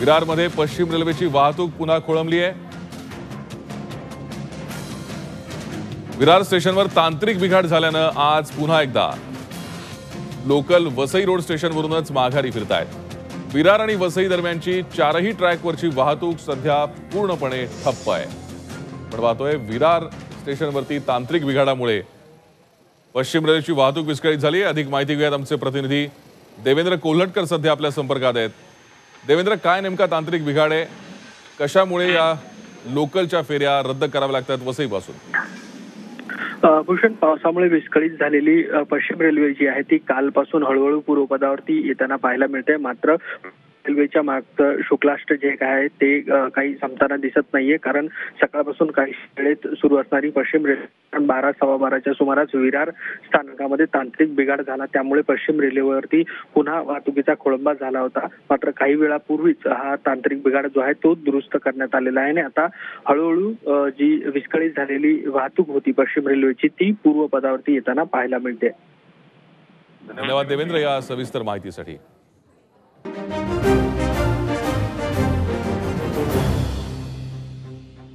विरारमध्ये पश्चिम रेल्वेची वाहतूक पुन्हा खोळंबली आहे. विरार स्टेशनवर तांत्रिक बिघाड झाल्यानं आज पुन्हा एकदा लोकल वसई रोड स्टेशनवरूनच माघारी फिरतायत. विरार आणि वसई दरम्यानची चारही ट्रॅकवरची वाहतूक सध्या पूर्णपणे ठप्प आहे. पण पाहतोय विरार स्टेशनवरती तांत्रिक बिघाडामुळे पश्चिम रेल्वेची वाहतूक विस्कळीत झाली. अधिक माहिती घेऊयात आमचे प्रतिनिधी देवेंद्र कोल्हटकर सध्या आपल्या संपर्कात आहेत. देवेंद्र काय नेमका तांत्रिक बिघाड आहे? कशामुळे या लोकलच्या फेऱ्या रद्द कराव्या लागतात वसईपासून? भूषण पावसामुळे विस्कळीत झालेली पश्चिम रेल्वे जी आहे ती कालपासून हळूहळू पूर्वपदावरती येताना पाहायला मिळते. मात्र रेल्वेच्या मागचं शुक्लाष्ट जे काय आहे ते काही संपताना दिसत नाहीये. कारण सकाळपासून काही वेळेत सुरू असणारी पश्चिम रेल्वे बारा सव्वा बाराच्या सुमारास विरार स्थानकामध्ये तांत्रिक बिघाड झाला. त्यामुळे पश्चिम रेल्वेवरती पुन्हा वाहतुकीचा खोळंबा झाला होता. मात्र काही वेळापूर्वीच हा तांत्रिक बिघाड जो आहे तो दुरुस्त करण्यात आलेला आहे. आणि आता हळूहळू जी विस्कळीत झालेली वाहतूक होती पश्चिम रेल्वेची ती पूर्वपदावरती येताना पाहायला मिळते. धन्यवाद देवेंद्र या सविस्तर माहितीसाठी.